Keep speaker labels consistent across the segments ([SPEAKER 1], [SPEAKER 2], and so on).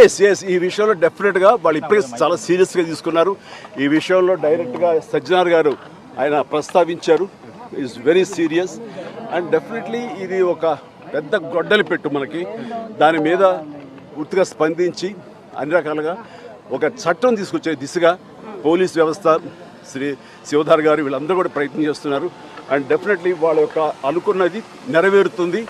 [SPEAKER 1] Yes yes ఈ విషయంలో డెఫినెట్గా వాళ్ళు ఇప్పటికే చాలా సీరియస్గా తీసుకున్నారు. ఈ విషయంలో డైరెక్ట్గా సజ్జనార్ గారు ఆయన ప్రస్తావించారు. Is very serious and definitely ఇది ఒక పెద్ద గొడ్డలి పెట్టు మనకి. దాని మీద పూర్తిగా స్పందించి అన్ని రకాలుగా ఒక చట్టం తీసుకొచ్చే దిశగా పోలీస్ వ్యవస్థ శ్రీ శివధార్ గారు వీళ్ళందరూ కూడా ప్రయత్నం చేస్తున్నారు. అండ్ డెఫినెట్లీ వాళ్ళ యొక్క అనుకున్నది నెరవేరుతుంది.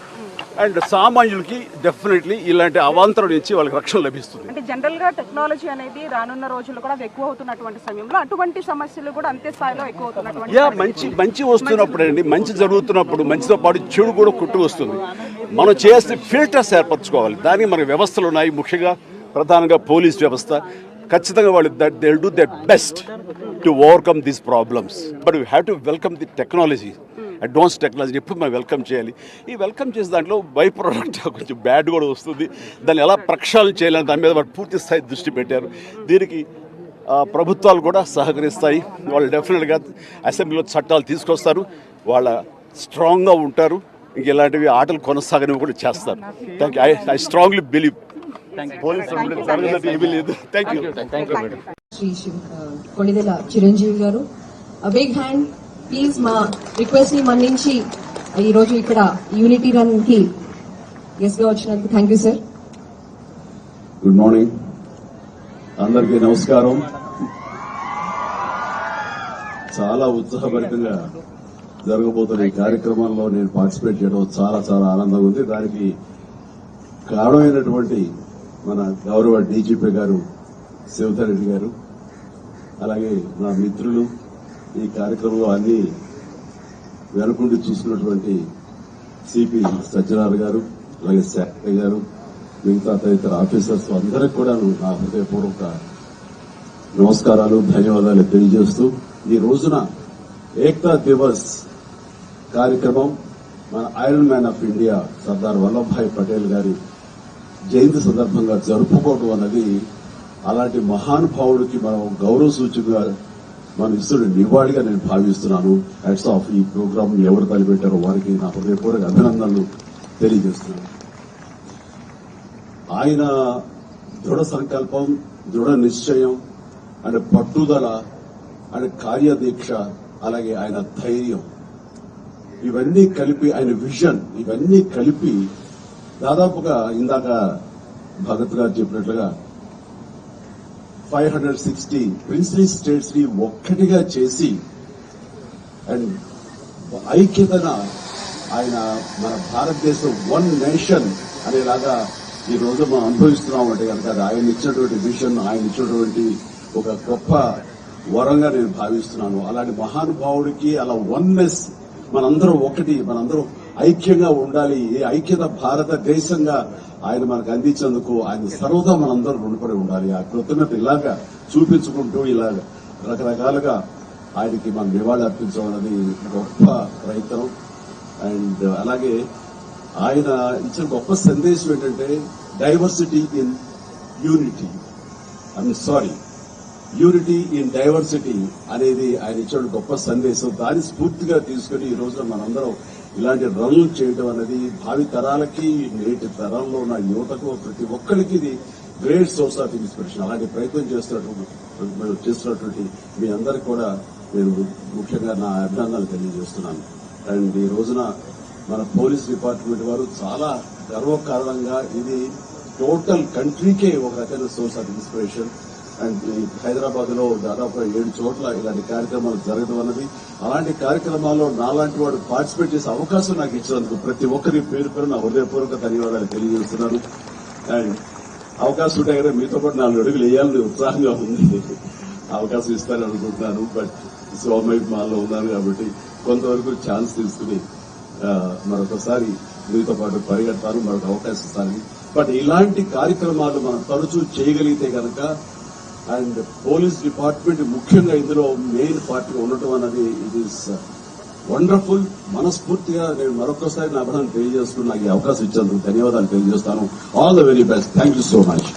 [SPEAKER 1] అండ్ సామాన్యులకి డెఫినెట్లీ ఇలాంటి అవాంతరం నుంచి వాళ్ళకి రక్షణ లభిస్తుంది.
[SPEAKER 2] అంటే జనరల్గా టెక్నాలజీ అనేది రానున్న రోజుల్లో కూడా ఎక్కువ అవుతున్నటువంటి సమయంలో అటువంటి సమస్యలు కూడా అంతే స్థాయిలో ఎక్కువ అవుతున్నటువంటి
[SPEAKER 1] యా మంచి మంచి వస్తున్నప్పుడు అండి మంచి జరుగుతున్నప్పుడు మంచితో పాటు చెడు కూడా కుట్టు వస్తుంది. మనం చేస్తే ఫిల్టర్స్ ఏర్పరచుకోవాలి. దానికి మన వ్యవస్థలు ఉన్నాయి. ముఖ్యంగా ప్రధానంగా పోలీస్ వ్యవస్థ. ఖచ్చితంగా వాళ్ళు that they do that best to overcome these problems but we have to welcome the technology advance technology ఎప్పుడు మనం వెల్కమ్ చేయాలి? ఈ వెల్కమ్ చేసే దాంట్లో బై ప్రోడక్ట్ కొంచెం బ్యాడ్ కూడా వస్తుంది. దాన్ని ఎలా ప్రక్షాళన చేయాలని దాని మీద వాళ్ళు పూర్తి స్థాయి దృష్టి పెట్టారు. దీనికి ఆ, ప్రభుత్వాలు కూడా సహకరిస్తాయి. వాళ్ళు డెఫినెట్గా అసెంబ్లీలో చట్టాలు తీసుకొస్తారు. వాళ్ళ స్ట్రాంగ్గా ఉంటారు. ఇంక ఇలాంటివి ఆటలు కొనసాగనివి కూడా చేస్తారు. Thank you I I strongly believe
[SPEAKER 3] Shri Shiva Konidela Chiranjeevi garu. Big hand please మా రిక్వెస్ట్ని మన్నించి ఈరోజు ఇక్కడ యూనిటీ రన్కి గెస్ట్గా వచ్చినందుకు thank you sir
[SPEAKER 4] good morning అందరికీ నమస్కారం. చాలా ఉత్సాహభరితంగా జరగబోతున్న ఈ కార్యక్రమంలో నేను పార్టిసిపేట్ చేయడం చాలా చాలా ఆనందంగా ఉంది. దానికి కారణమైనటువంటి మన గౌరవ డీజీపీ గారు శివధర్ రెడ్డి గారు అలాగే నా మిత్రులు ఈ కార్యక్రమంలో అన్ని వెనుకుండి చూసుకున్నటువంటి సిపి సజ్జనార్ గారు అలాగే శాఖ గారు మిగతా తదితర ఆఫీసర్స్ అందరికి కూడా నా హృదయపూర్వక నమస్కారాలు ధన్యవాదాలు తెలియజేస్తూ ఈ రోజున ఏక్తా దివస్ కార్యక్రమం మన iron man of India Sardar Vallabhbhai Patel గారి జయంతి సందర్భంగా జరుపుకోవడం అన్నది అలాంటి మహానుభావుడికి మనం గౌరవ సూచికగా మన ఇస్తున్న నివాళిగా నేను భావిస్తున్నాను. హెడ్స్ ఆఫ్ ఈ ప్రోగ్రామ్ ఎవరు తలపెట్టారో వారికి నా హృదయపూర్వక అభినందనలు తెలియజేస్తున్నాను. ఆయన దృఢ సంకల్పం దృఢ నిశ్చయం అండ్ పట్టుదల అండ్ కార్యదీక్ష అలాగే ఆయన ధైర్యం. ఇవన్నీ కలిపి ఆయన విజన్ ఇవన్నీ కలిపి దాదాపుగా ఇందాక భగత్ గారు చెప్పినట్లుగా ఫైవ్ హండ్రెడ్ సిక్స్టీ ప్రిన్స్లీ స్టేట్స్ని ఒక్కటిగా చేసి అండ్ ఐక్యతన ఆయన మన భారతదేశం వన్ నేషన్ అనేలాగా ఈ రోజు మనం అనుభవిస్తున్నాం అంటే కనుక అది ఆయన ఇచ్చినటువంటి విషన్ ఆయన ఇచ్చినటువంటి ఒక గొప్ప వరంగా నేను భావిస్తున్నాను. అలాంటి మహానుభావుడికి అలా వన్నెస్ మనందరం ఒకటి మనందరం ఐక్యంగా ఉండాలి. ఈ ఐక్యత భారతదేశంగా ఆయన మనకు అందించేందుకు ఆయన సర్వదా మనందరం రుణపడి ఉండాలి. ఆ కృతజ్ఞత ఇలాగా చూపించుకుంటూ ఇలాగ రకరకాలుగా ఆయనకి మనం నివాళి అర్పించడం అనేది గొప్ప ప్రయత్నం. అండ్ అలాగే ఆయన ఇచ్చిన గొప్ప సందేశం ఏంటంటే diversity in unity I'm sorry unity in diversity అనేది ఆయన ఇచ్చిన గొప్ప సందేశం. దాన్ని స్ఫూర్తిగా తీసుకుని ఈ రోజున మనందరం ఇలాంటి రన్లు చేయడం అనేది భావి తరాలకి నేటి తరాల్లో ఉన్న యువతకు ప్రతి ఒక్కరికి ఇది గ్రేట్ సోర్స్ ఆఫ్ ఇన్స్పిరేషన్ అలాంటి ప్రయత్నం చేస్తున్నటువంటి చేస్తున్నటువంటి మీ అందరికి కూడా నేను ముఖ్యంగా నా అభినందనలు తెలియజేస్తున్నాను. అండ్ ఈ రోజున మన పోలీస్ డిపార్ట్మెంట్ వారు చాలా గర్వకారణంగా ఇది టోటల్ కంట్రీకే ఒక రకమైన సోర్స్ ఆఫ్ ఇన్స్పిరేషన్ హైదరాబాద్లో దాదాపు ఏడు చోట్ల ఇలాంటి కార్యక్రమాలు జరగడం అన్నది. అలాంటి కార్యక్రమాల్లో నాలాంటి వాడు పార్టిసిపేట్ చేసే అవకాశం నాకు ఇచ్చినందుకు ప్రతి ఒక్కరి పేరు పేరు నా హృదయపూర్వక ధన్యవాదాలు తెలియజేస్తున్నాను. అండ్ అవకాశం ఉంటే కదా మీతో పాటు నాలుగు అడుగులు వేయాలని ఉత్సాహంగా ఉంది. అవకాశం ఇస్తారని అనుకుంటున్నాను. బట్ సోమయ్య మాల్లో ఉన్నాను కాబట్టి కొంతవరకు ఛాన్స్ తీసుకుని మరొకసారి మీతో పాటు పరిగెడతాను. మరొక అవకాశం ఇస్తాను. బట్ ఇలాంటి కార్యక్రమాలు మనం తరచూ చేయగలిగితే కనుక అండ్ పోలీస్ డిపార్ట్మెంట్ ముఖ్యంగా ఇందులో మెయిన్ పార్టీ ఉండటం అనేది ఇట్ ఈస్ వండర్ఫుల్ మనస్ఫూర్తిగా నేను మరొకసారి నా అభినందన తెలియజేసుకుని నాకు ఈ అవకాశం ఇచ్చేందుకు ధన్యవాదాలు తెలియజేస్తాను. All the very best thank you so much